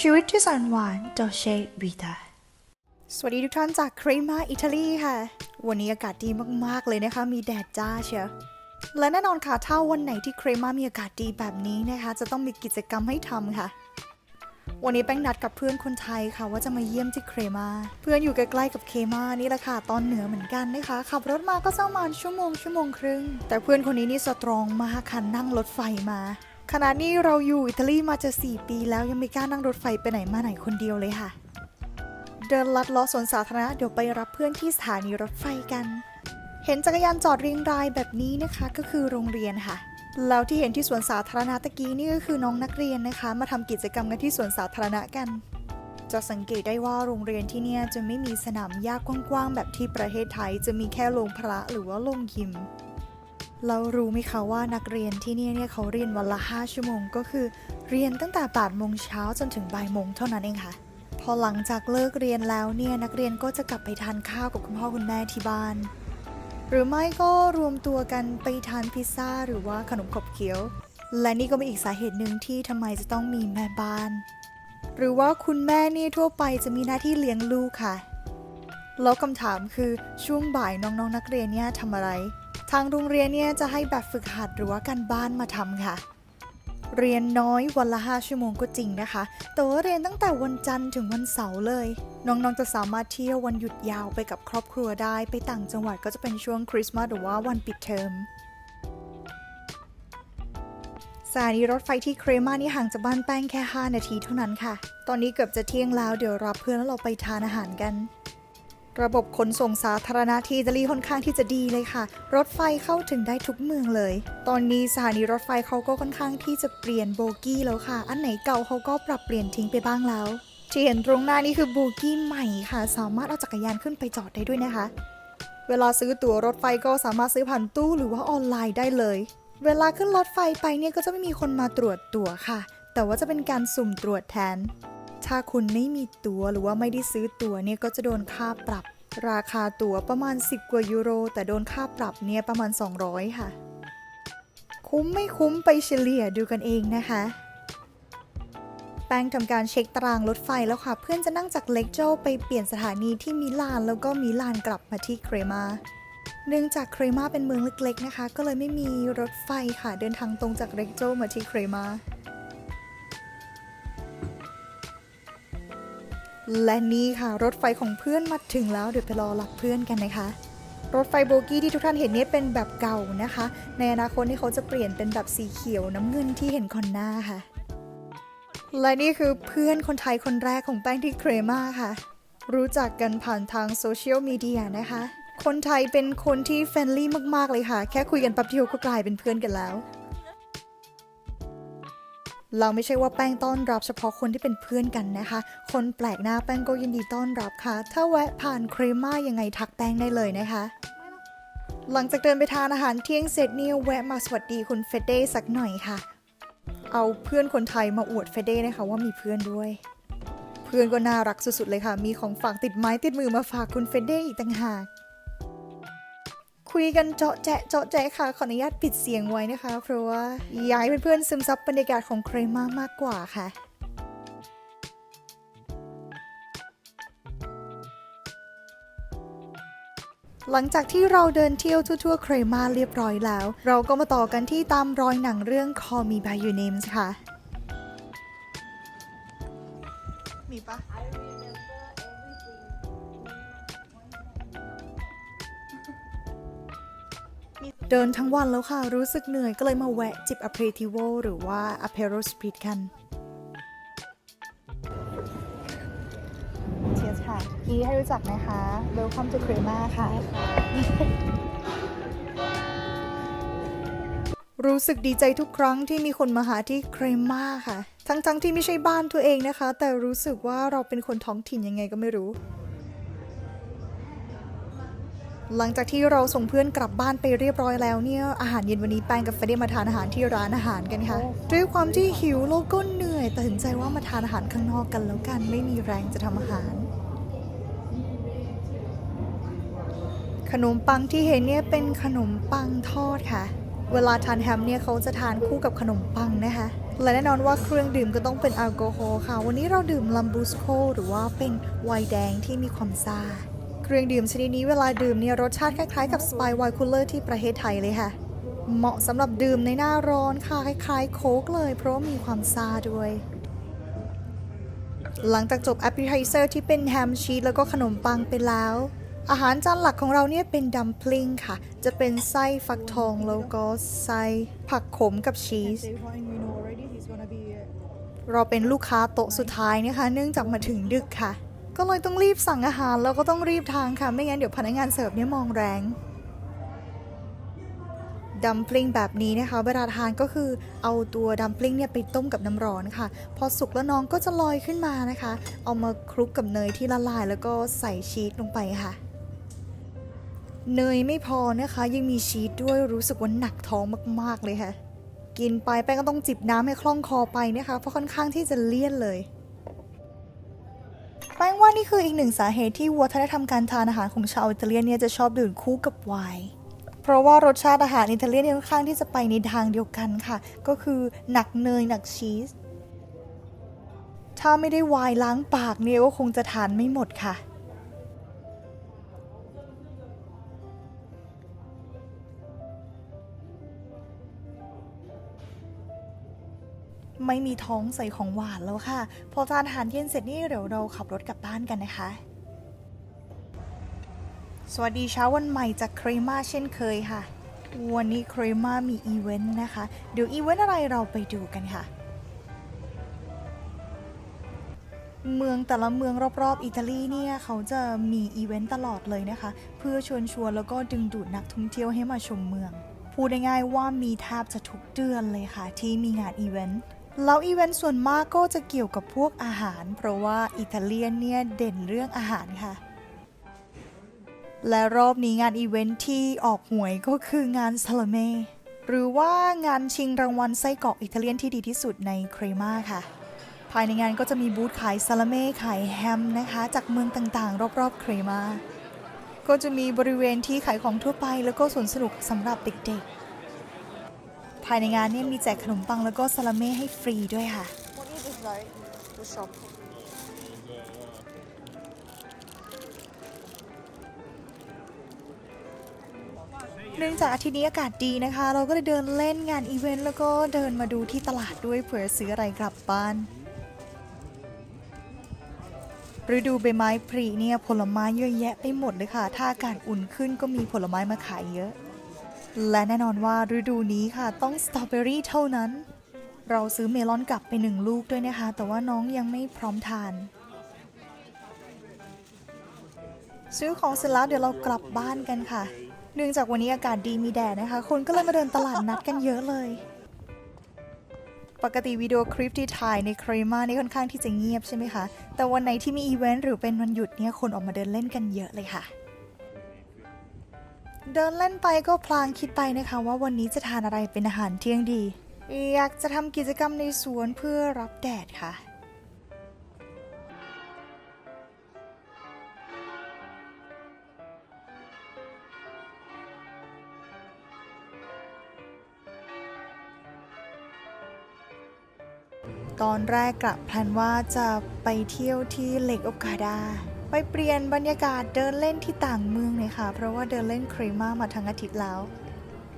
ชีวิตที่แสนหวานดอเชวิตาสวัสดีทุกท่านจากครีมาอิตาลีค่ะ วันนี้อากาศดีมาก ๆ เลยนะคะ มีแดดจ้าเชียวและแน่นอนค่ะถ้าวันไหนที่ครีมามีอากาศดีแบบนี้นะคะ จะต้องมีกิจกรรมให้ทำค่ะ วันนี้แป้งนัดกับเพื่อนคนไทยค่ะ ว่าจะมาเยี่ยมที่เครมา เพื่อนอยู่ใกล้ๆกับเคมานี่แหละค่ะ ตอนเหนือเหมือนกันนะคะ ขับรถมาก็สักประมาณชั่วโมงชั่วโมงครึ่ง แต่เพื่อนคนนี้นี่สตรองมากค่ะนั่งรถไฟมา ขณะนี้เราอยู่อิตาลีมาจะ 4 ปีแล้วยังไม่กล้านั่งรถไฟไปไหนมาไหนคนเดียวเลยค่ะ เดินลัดลาะสวนสาธารณะเดี๋ยวไปรับเพื่อนที่สถานีรถไฟกัน เห็นจักรยานจอดเรียงรายแบบนี้นะคะก็คือโรงเรียนค่ะแล้วที่เห็นที่สวนสาธารณะตะกี้นี่ก็คือน้องนักเรียนนะคะ มาทำกิจกรรมกันที่สวนสาธารณะกัน จะสังเกตได้ว่าโรงเรียนที่เนี่ยจะไม่มีสนามหญ้ากว้างๆแบบที่ประเทศไทย จะมีแค่โรงพระหรือว่าโรงยิม เรารู้ไหมคะว่านักเรียนที่นี่เนี่ยเขาเรียนวันละ 5 ชั่วโมง ก็คือเรียนตั้งแต่8โมงเช้าจนถึงบ่ายโมงเท่านั้นเองค่ะ พอหลังจากเลิกเรียนแล้วเนี่ยนักเรียนก็จะกลับไปทานข้าวกับคุณพ่อคุณแม่ที่บ้าน หรือไม่ก็รวมตัวกันไปทานพิซซ่าหรือว่าขนมขบเคี้ยว และนี่ก็เป็นอีกสาเหตุหนึ่งที่ทำไมจะต้องมีแม่บ้าน หรือว่าคุณแม่นี่ทั่วไปจะมีหน้าที่เลี้ยงลูกค่ะแล้วคำถามคือช่วงบ่ายน้องๆนักเรียนเนี่ยทำอะไรางโรงเรียนเนี่ยจะให้แบบฝึกหัดหรือว่าการบ้านมาทำค่ะ เรียนน้อยวันละ 5 ชั่วโมงก็จริงนะคะ แต่ว่าเรียนตั้งแต่วันจันทร์ถึงวันเสาร์เลย น้องๆจะสามารถเที่ยววันหยุดยาวไปกับครอบครัวได้ ไปต่างจังหวัดก็จะเป็นช่วงคริสต์มาสหรือว่าวันปิดเทอมสถานีรถไฟที่เครมานี่ห่างจากบ้านแป้งแค่ 5 นาทีเท่านั้นค่ะ ตอนนี้เกือบจะเที่ยงแล้วเดี๋ยวรับเพื่อนแล้วเราไปทานอาหารกัน ระบบขนส่งสาธารณะที่อิตาลีค่อนข้างที่จะดีเลยค่ะ รถไฟเข้าถึงได้ทุกเมืองเลย ตอนนี้สถานีรถไฟเขาก็ค่อนข้างที่จะเปลี่ยนโบกี้แล้วค่ะ อันไหนเก่าเขาก็ปรับเปลี่ยนทิ้งไปบ้างแล้วที่เห็นตรงหน้านี่คือโบกี้ใหม่ค่ะ สามารถเอาจักรยานขึ้นไปจอดได้ด้วยนะคะ เวลาซื้อตั๋วรถไฟก็สามารถซื้อผ่านตู้หรือว่าออนไลน์ได้เลย เวลาขึ้นรถไฟไปเนี่ยก็จะไม่มีคนมาตรวจตั๋วค่ะ แต่ว่าจะเป็นการสุ่มตรวจแทน ถ้าคุณไม่มีตั๋วหรือว่าไม่ได้ซื้อตั๋วเนี่ยก็จะโดนค่าปรับ ราคาตั๋วประมาณ 10 กว่ายูโร แต่โดนค่าปรับเนี่ยประมาณ 200 ค่ะ คุ้มไม่คุ้มไปเฉลี่ยดูกันเองนะคะแป้งทำการเช็คตารางรถไฟแล้วค่ะ เพื่อนจะนั่งจากเล็กโจไปเปลี่ยนสถานีที่มิลานแล้วก็มิลานกลับมาที่เครมาเนื่องจากเครมาเป็นเมืองเล็กๆนะคะ ก็เลยไม่มีรถไฟค่ะเดินทางตรงจากเล็กโจมาที่เครมา และนี่ค่ะ รถไฟของเพื่อนมาถึงแล้วเดี๋ยวไปรอรับเพื่อนกันนะคะ รถไฟโบกี้ที่ทุกท่านเห็นนี่เป็นแบบเก่านะคะ ในอนาคตนี่เขาจะเปลี่ยนเป็นแบบสีเขียวน้ำเงินที่เห็นคอนหน้าค่ะ และนี่คือเพื่อนคนไทยคนแรกของแป้งที่เครมาค่ะ รู้จักกันผ่านทางโซเชียลมีเดียนะคะ คนไทยเป็นคนที่เฟรนลี่มากๆเลยค่ะ แค่คุยกันแป๊บเดียวก็กลายเป็นเพื่อนกันแล้ว เราไม่ใช่ว่าแป้งต้อนรับเฉพาะคนที่เป็นเพื่อนกันนะคะ คนแปลกหน้าแป้งก็ยินดีต้อนรับค่ะ ถ้าแวะผ่านครีม่ายังไงทักแป้งได้เลยนะคะ หลังจากเดินไปทานอาหารเที่ยงเสร็จเนี่ยแวะมาสวัสดีคุณเฟเด้สักหน่อยค่ะ เอาเพื่อนคนไทยมาอวดเฟเด้นะคะว่ามีเพื่อนด้วย เพื่อนก็น่ารักสุดๆเลยค่ะ มีของฝากติดไม้ติดมือมาฝากคุณเฟเด้อีกต่างหาก คุยกันเจาะแจะเจาะแจะค่ะ ขออนุญาตปิดเสียงไว้นะคะ เพราะว่าอยากให้เพื่อนๆซึมซับบรรยากาศของเครมามากกว่าค่ะหลังจากที่เราเดินเที่ยวทั่วๆ เครมาเรียบร้อยแล้ว เราก็มาต่อกันที่ตามรอยหนังเรื่อง Call Me By Your Names ค่ะ เดินทั้งวันแล้วค่ะ รู้สึกเหนื่อยก็เลยมาแวะจิบอ p เพรติโวหรือว่า a p e r o Spritz กันเชียร์ค่ะยีให้รู้จักนะคะ Welcome to Crema ค่ะ รู้สึกดีใจทุกครั้งที่มีคนมาหาที่เครม่าค่ะ ทั้งๆที่ไม่ใช่บ้านตัวเองนะคะ แต่รู้สึกว่าเราเป็นคนท้องถิ่นยังไงก็ไม่รู้ หลังจากที่เราส่งเพื่อนกลับบ้านไปเรียบร้อยแล้วเนี่ยอาหารเย็นวันนี้แป้งกับเฟรดได้มาทานอาหารที่ร้านอาหารกันค่ะด้วยความที่หิวแล้วก็เหนื่อยตัดสินใจว่ามาทานอาหารข้างนอกกันแล้วกันไม่มีแรงจะทำอาหาร ขนมปังที่เห็นเนี่ยเป็นขนมปังทอดค่ะ เวลาทานแฮมเนี่ยเขาจะทานคู่กับขนมปังนะคะและแน่นอนว่าเครื่องดื่มก็ต้องเป็นแอลกอฮอล์ค่ะ วันนี้เราดื่มลัมบูสโคหรือว่าเป็นไวน์แดงที่มีความซ่า เครื่องดื่มชนิดนี้เวลาดื่มเนี่ยรสชาติคล้ายๆกับสไปไวน์คูลเลอร์ที่ประเทศไทยเลยค่ะ เหมาะสำหรับดื่มในหน้าร้อนค่ะ คล้ายๆ โค้กเลย เพราะมีความซาด้วย หลังจากจบ appetizer ที่เป็นแฮมชีสแล้วก็ขนมปังไปแล้ว อาหารจานหลักของเราเนี่ยเป็นดัมพลิงค่ะ จะเป็นไส้ฟักทองแล้วก็ไส้ผักขมกับชีสเราเป็นลูกค้าโต๊ะสุดท้ายนะคะ เนื่องจากมาถึงดึกค่ะ ก็เลยต้องรีบสั่งอาหารแล้วก็ต้องรีบทานค่ะ ไม่งั้นเดี๋ยวพนักงานเสิร์ฟเนี่ยมองแรงดัมพลิงแบบนี้นะคะเวลาทานก็คือเอาตัวดัมพลิงเนี่ยไปต้มกับน้ำร้อนค่ะ พอสุกแล้วน้องก็จะลอยขึ้นมานะคะ เอามาคลุกกับเนยที่ละลาย แล้วก็ใส่ชีสลงไปค่ะ เนยไม่พอนะคะ ยังมีชีสด้วยรู้สึกว่าหนักท้องมากๆเลยค่ะ กินไปแป้งก็ต้องจิบน้ำให้คล่องคอไปนะคะเพราะค่อนข้างที่จะเลี่ยนเลย ป้งว่านี่คืออีกหนึ่งสาเหตุที่วัฒนธรรมการทานอาหารของชาวอิตาเลียนเนี่ยจะชอบดื่มคู่กับไวน์เพราะว่ารสชาติอาหารอิตาเลียนค่อนข้างที่จะไปในทางเดียวกันค่ะ ก็คือหนักเนยหนักชีส ถ้าไม่ได้ไวน์ล้างปากเนี่ยก็คงจะทานไม่หมดค่ะ ไม่มีท้องใส่ของหวานแล้วค่ะ พอทานอาหารเย็นเสร็จนี่เดี๋ยวเราขับรถกลับบ้านกันนะคะ สวัสดีเช้าวันใหม่จากครีมาเช่นเคยค่ะ วันนี้ครีมามีอีเวนต์นะคะ เดี๋ยวอีเวนต์อะไรเราไปดูกันค่ะเมืองแต่ละเมืองรอบๆอิตาลีเนี่ยเขาจะมีอีเวนต์ตลอดเลยนะคะ เพื่อชวนชวนแล้วก็ดึงดูดนักท่องเที่ยวให้มาชมเมือง พูดง่ายๆว่ามีแทบจะทุกเดือนเลยค่ะ ที่มีงานอีเวนต์ แล้วอีเวนต์ส่วนมากก็จะเกี่ยวกับพวกอาหาร เพราะว่าอิตาเลียนเนี่ยเด่นเรื่องอาหารค่ะ และรอบนี้งานอีเวนท์ที่ออกหวยก็คืองานซาลเมหรือว่างานชิงรางวัลไส้กรอกอิตาเลียนที่ดีที่สุดในเครมาค่ะ ภายในงานก็จะมีบูธขายซาลเม่ขายแฮมนะคะ จากเมืองต่างๆ รอบๆเครมาก็จะมีบริเวณที่ขายของทั่วไปแล้วก็สวนสนุกสำหรับเด็กๆ ภายในงานเนี่ยมีแจกขนมปังแล้วก็ซาลาเม่ให้ฟรีด้วยค่ะ What is this like? The shop. เนื่องจากอาทิตย์นี้อากาศดีนะคะ เราก็เลยเดินเล่นงานอีเวนต์แล้วก็เดินมาดูที่ตลาดด้วยเผื่อซื้ออะไรกลับบ้าน ฤดูใบไม้ผลิเนี่ยผลไม้เยอะแยะไปหมดเลยค่ะ ถ้าอากาศอุ่นขึ้นก็มีผลไม้มาขายเยอะ และแน่นอนว่าฤดูนี้ค่ะต้องสตรอเบอรี่เท่านั้น เราซื้อเมลอนกลับไปหนึ่งลูกด้วยนะคะ แต่ว่าน้องยังไม่พร้อมทาน ซื้อของเสร็จแล้วเดี๋ยวเรากลับบ้านกันค่ะ เนื่องจากวันนี้อากาศดีมีแดดนะคะ คนก็เลยมาเดินตลาดนัดกันเยอะเลย ปกติวิดีโอคลิปที่ถ่ายในครีมานี่ค่อนข้างที่จะเงียบใช่ไหมคะ แต่วันไหนที่มีอีเวนต์หรือเป็นวันหยุดเนี่ยคนออกมาเดินเล่นกันเยอะเลยค่ะ เดินเล่นไปก็พลางคิดไปนะคะว่าวันนี้จะทานอะไรเป็นอาหารเที่ยงดี อยากจะทำกิจกรรมในสวนเพื่อรับแดดค่ะตอนแรกกลับแพลนว่าจะไปเที่ยวที่เลกโอกาดา ไปเปลี่ยนบรรยากาศเดินเล่นที่ต่างเมืองเลยค่ะ เพราะว่าเดินเล่นครีมามาทั้งอาทิตย์แล้ว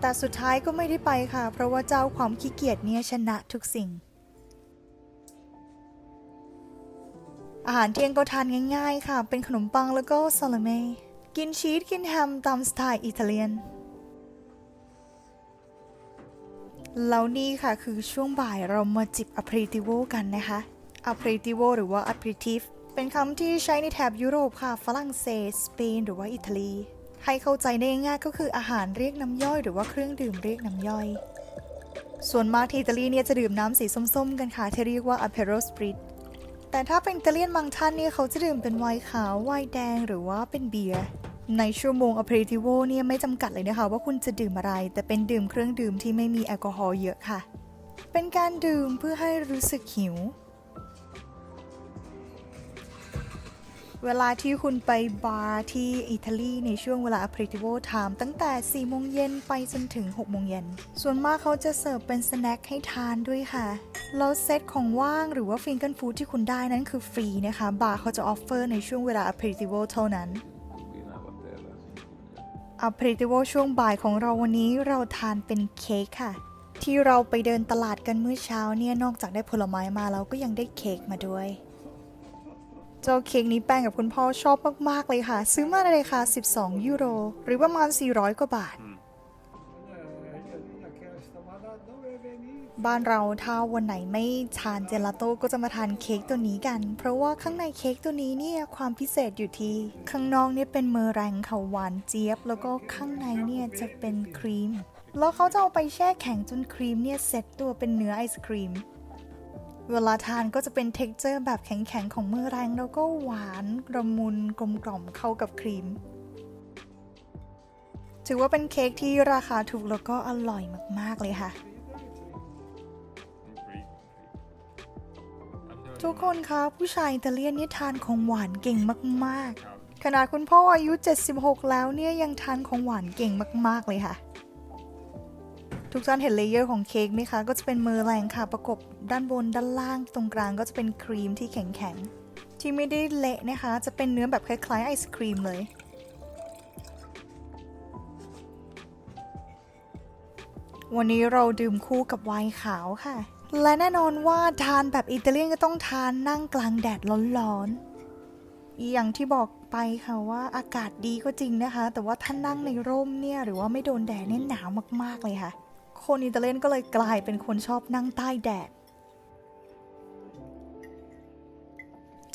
แต่สุดท้ายก็ไม่ได้ไปค่ะ เพราะว่าเจ้าความขี้เกียจเนี่ยชนะทุกสิ่ง อาหารเที่ยงก็ทานง่ายๆค่ะ เป็นขนมปังแล้วก็ซาลาเมกินชีสกินแฮมตามสไตล์อิตาเลียนแล้วนี่ค่ะคือช่วงบ่ายเรามาจิบ aperitivo กันนะคะ aperitivo หรือว่า aperitif เป็นคำที่ใช้ในแถบยุโรปค่ะ ฝรั่งเศส สเปน หรือว่าอิตาลี ให้เข้าใจได้ง่ายก็คืออาหารเรียกน้ำย่อย หรือว่าเครื่องดื่มเรียกน้ำย่อย ส่วนมากที่อิตาลีเนี่ยจะดื่มน้ำสีส้มๆ กันค่ะที่เรียกว่า aperol spritz แต่ถ้าเป็นอิตาเลียนบางท่านเนี่ยเขาจะดื่มเป็นไวน์ขาว ไวน์แดง หรือว่าเป็นเบียร์ ในชั่วโมง aperitivo เนี่ยไม่จำกัดเลยนะคะว่าคุณจะดื่มอะไร แต่เป็นดื่มเครื่องดื่มที่ไม่มีแอลกอฮอล์เยอะค่ะ เป็นการดื่มเพื่อให้รู้สึกหิว เวลาที่คุณไปบาร์ที่อิตาลีในช่วงเวลา aperitivo time ตั้งแต่ 4 โมงเย็นไปจนถึง 6 โมงเย็น ส่วนมากเขาจะเสิร์ฟเป็นสแน็คให้ทานด้วยค่ะ แล้วเซตของว่างหรือว่าฟิงเกิลฟู้ดที่คุณได้นั้นคือฟรีนะคะ บาร์เขาจะออฟเฟอร์ในช่วงเวลา aperitivo เท่านั้น aperitivo ช่วงบ่ายของเราวันนี้เราทานเป็นเค้กค่ะ ที่เราไปเดินตลาดกันเมื่อเช้าเนี่ยนอกจากได้ผลไม้มาเราก็ยังได้เค้กมาด้วย เจ้าเค้กนี้แป้งกับคุณพ่อชอบมาก ๆ เลยค่ะ ซื้อมาในราคา 12 ยูโร หรือประมาณ 400 กว่าบาท บ้านเราถ้าวันไหนไม่ทานเจลาโต้ก็จะมาทานเค้กตัวนี้กัน เพราะว่าข้างในเค้กตัวนี้เนี่ยความพิเศษอยู่ที่ ข้างนอกเนี่ยเป็นเมอแรงค่ะหวานเจี๊ยบ แล้วก็ข้างในเนี่ยจะเป็นครีม แล้วเขาจะเอาไปแช่แข็งจนครีมเนี่ยเซ็ตตัวเป็นเนื้อไอศครีม เวลาทานก็จะเป็นเท็กเจอร์แบบแข็งๆ ของเมอแรงแล้วก็หวานระมุนกลมกล่อมเข้ากับครีม ถือว่าเป็นเค้กที่ราคาถูกแล้วก็อร่อยมากๆเลยค่ะ ทุกคนคะผู้ชายอิตาเลียนนี่ทานของหวานเก่งมากๆ ขนาดคุณพ่ออายุ 76 แล้วเนี่ยยังทานของหวานเก่งมากๆเลยค่ะ ทุกท่านเห็นเลเยอร์ของเค้กไหมคะ ก็จะเป็นเมอร์แรงค่ะ ประกบด้านบนด้านล่าง ตรงกลางก็จะเป็นครีมที่แข็งๆ ที่ไม่ได้เละนะคะ จะเป็นเนื้อแบบคล้ายๆไอศครีมเลย วันนี้เราดื่มคู่กับไวน์ขาวค่ะ และแน่นอนว่าทานแบบอิตาเลียนก็ต้องทานนั่งกลางแดดร้อนๆ อย่างที่บอกไปค่ะว่าอากาศดีก็จริงนะคะ แต่ว่าถ้านั่งในร่มเนี่ย หรือว่าไม่โดนแดดเนี่ยหนาวมาก ๆ เลยค่ะ คนอิตาเลียนก็เลยกลายเป็นคนชอบนั่งใต้แดด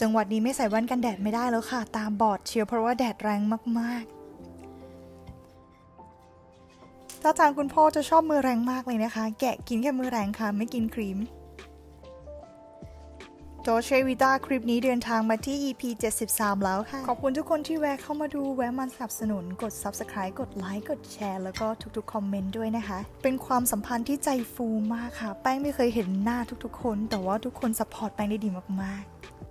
จังหวัดนี้ไม่ใส่แว่นกันแดดไม่ได้แล้วค่ะ ตามบอดเชียวเพราะว่าแดดแรงมากๆถ้าจางคุณพ่อจะชอบมือแรงมากเลยนะคะ แกะกินแค่มือแรงค่ะ ไม่กินครีม โจเชวิต้าคลิปนี้เดินทางมาที่ EP 73 แล้วค่ะ ขอบคุณทุกคนที่แวะเข้ามาดูแวะมาสนับสนุนกด Subscribe กดไลค์กดแชร์แล้วก็ทุกๆ คอมเมนต์ด้วยนะคะ เป็นความสัมพันธ์ที่ใจฟูมากค่ะ แป้งไม่เคยเห็นหน้าทุกๆ คน แต่ว่าทุกคนสปอร์ตแป้งได้ดีมากๆ